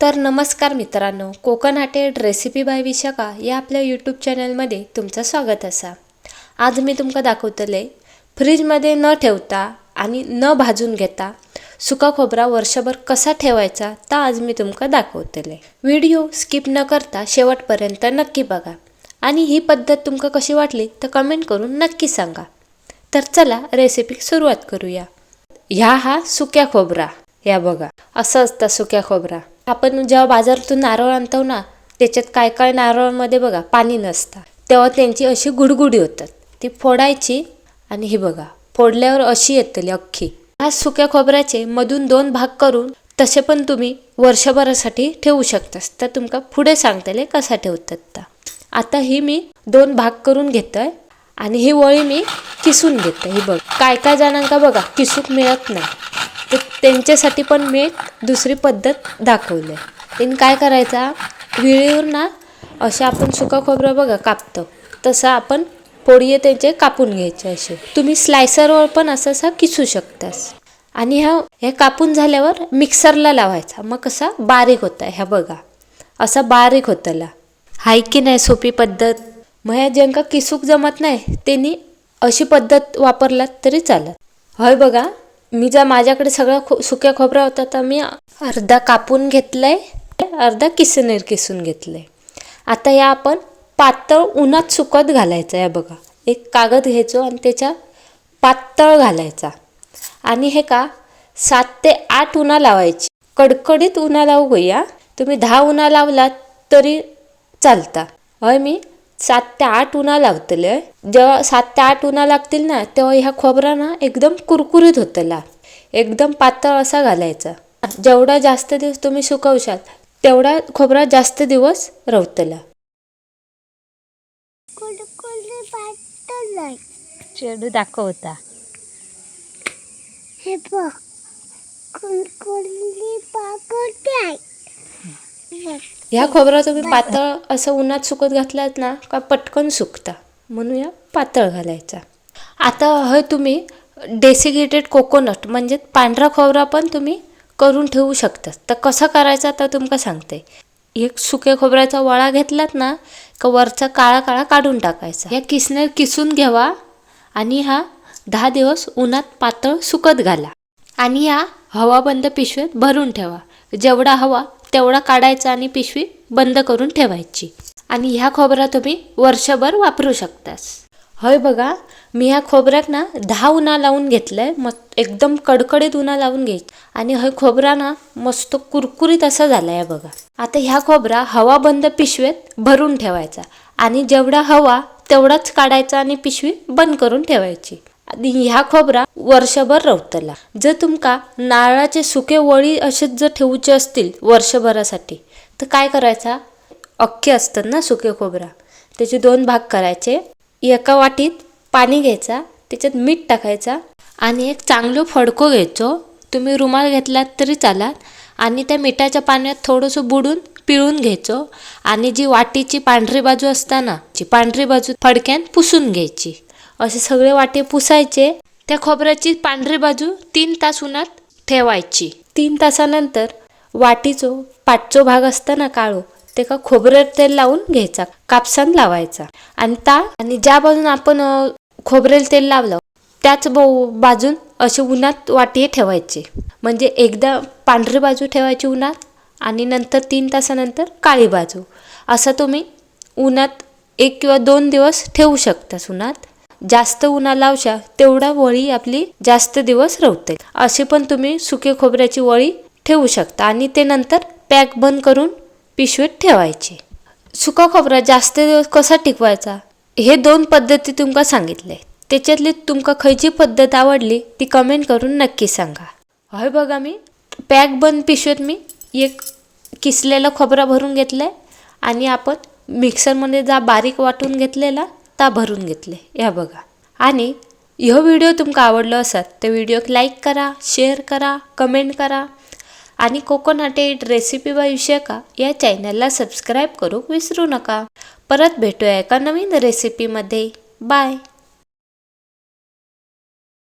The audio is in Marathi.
तर नमस्कार मित्रांनो कोकण हाटेड रेसिपी बाय विशाखा या आपल्या यूट्यूब चॅनलमध्ये तुमचं स्वागत असा. आज मी तुमका दाखवतले फ्रीजमध्ये न ठेवता आणि न भाजून घेता सुका खोबरा वर्षभर कसा ठेवायचा ता आज मी तुमका दाखवतले. व्हिडिओ स्किप न करता शेवटपर्यंत नक्की बघा आणि ही पद्धत तुमका कशी वाटली तर कमेंट करून नक्की सांगा. तर चला रेसिपी सुरुवात करूया. ह्या हा सुक्या खोबरा या बघा असं असतं सुक्या खोबरा. आपण जेव्हा बाजारातून नारळ आणतो ना त्याच्यात काय काय नारळामध्ये बघा पाणी नसतं. तेव्हा त्यांची अशी गुडगुडी होतात. ती फोडायची आणि ही बघा फोडल्यावर अशी येतली अख्खी. ह्या सुक्या खोबऱ्याचे मधून दोन भाग करून तसे पण तुम्ही वर्षभरासाठी ठेवू शकतास. तर तुमका पुढे सांगतले कसा ठेवतात ता. आता ही मी दोन भाग करून घेतोय आणि ही वळी मी किसून घेते ही बघ काय काय जणांका बघा किसूक मिळत नाही. त्यांच्यासाठी पण मी एक दुसरी पद्धत दाखवली. आहे त्यांनी काय करायचा विळीवर ना अशा आपण सुका खोबरं बघा कापतो तसं आपण पोळी त्यांचे कापून घ्यायचे असे. तुम्ही स्लायसरवर पण असं असं किसू शकतास. आणि ह्या हे कापून झाल्यावर मिक्सरला लावायचा. मग कसा बारीक होता ह्या बघा. असा बारीक होतला हाय की नाही सोपी पद्धत? मग ह्या ज्यांका किसूक जमत नाही त्यांनी अशी पद्धत वापरलात तरी चालत. होय बघा मी जर माझ्याकडे सगळं खो सुक्या खोबरा होता तर मी अर्धा कापून घेतलंय अर्धा किसनेर किसून घेतलंय. आता या आपण पातळ उन्हात सुकत घालायचं आहे बघा. एक कागद घ्यायचो आणि त्याच्या पातळ घालायचा. आणि हे का सात ते आठ उन्हा लावायची. कडकडीत उन्हा लावू गया तुम्ही दहा उन्हा लावलात तरी चालता. होय मी? सात ते आठ उन्हा लावतले जेव्हा सात ते आठ उन्हा लागतील ना तेव्हा ह्या खोबरा ना एकदम कुरकुरीत होतला. एकदम पातळ असा घालायचा. जेवढा जास्त दिवस तुम्ही सुकवशाल तेवढा खोबरा जास्त दिवस रवतला. चेडू दाखवता. हे बघ पाकोटे आहे ह्या खोबरा तुम्ही पातळ असं उन्हात सुकत घातलात ना का पटकन सुकता. म्हणून या पातळ घालायचा. आता हे तुम्ही डेसिगेटेड कोकोनट म्हणजे पांढरा खोबरा पण तुम्ही करून ठेवू शकता तर कसं करायचं तर तुमका सांगते. एक सुक्या खोबऱ्याचा वळा घेतलात ना का वरचा काळा काळा काढून टाकायचा. या किसने किसून घ्यावा आणि हा दहा दिवस उन्हात पातळ सुकत घाला. आणि या हवाबंद पिशवीत भरून ठेवा. जेवढा हवा तेवढा काढायचा आणि पिशवी बंद करून ठेवायची. आणि ह्या खोबरा तुम्ही वर्षभर वापरू शकतास. होय बघा मी ह्या खोबऱ्यात ना दहा उन्हा लावून घेतलंय मस्त एकदम कडकडीत उन्हा लावून घ्यायची. आणि हे खोबरा ना मस्त कुरकुरीत असा झालाय बघा. आता ह्या खोबरा हवा बंद पिशवीत भरून ठेवायचा. आणि जेवढा हवा तेवढाच काढायचा आणि पिशवी बंद करून ठेवायची. आणि ह्या खोबरा वर्षभर रवतला. जर तुमका नारळाचे सुके वळी असेच जर ठेवूचे असतील वर्षभरासाठी तर काय करायचा? अख्खे असतात ना सुके खोबरा. त्याचे दोन भाग करायचे. एका वाटीत पाणी घ्यायचा त्याच्यात मीठ टाकायचा आणि एक चांगलं फडको घ्यायचो. तुम्ही रुमाल घेतलात तरी चालात आणि त्या मिठाच्या पाण्यात थोडंसं बुडून पिळून घ्यायचो आणि जी वाटीची पांढरी बाजू असताना जी पांढरी बाजू फडक्यान पुसून घ्यायची. असे सगळे वाटे पुसायचे. त्या खोबऱ्याची पांढरी बाजू तीन तास उन्हात ठेवायची. तीन तासानंतर वाटीचो पाठचो भाग असताना काळो ते का खोबऱ्यात तेल लावून घ्यायचा कापसान लावायचा. आणि ता आणि ज्या बाजून आपण खोबरेल तेल लावलं त्याच बो बाजून असे उन्हात वाटी ठेवायचे. म्हणजे एकदा पांढरी बाजू ठेवायची उन्हात आणि नंतर तीन तासानंतर काळी बाजू. असं तुम्ही उन्हात एक किंवा दोन दिवस ठेवू शकता उन्हात. जास्त उन्हा लावशा तेवढा वळी आपली जास्त दिवस रवते. अशी पण तुम्ही सुके खोबऱ्याची वळी ठेवू शकता आणि ते नंतर पॅक बंद करून पिशवीत ठेवायची. सुका खोबरा जास्त दिवस कसा टिकवायचा? हे दोन पद्धती तुमका सांगितले. त्याच्यातली तुमका खयची पद्धत आवडली ती कमेंट करून नक्की सांगा. हय बघा मी पॅक बंद पिशवीत मी एक किसलेला खोबरा भरून घेतलाय आणि आपण मिक्सरमध्ये जा बारीक वाटून घेतलेला ता भरून घेतले. या बघा. आणि ह्यो व्हिडिओ तुमका आवडलो असत तर व्हिडिओक लाईक करा शेअर करा कमेंट करा. आणि कोकोनट एट रेसिपी बाय विषयका या चॅनलला सबस्क्राईब करूक विसरू नका. परत भेटूया एका नवीन रेसिपीमध्ये. बाय.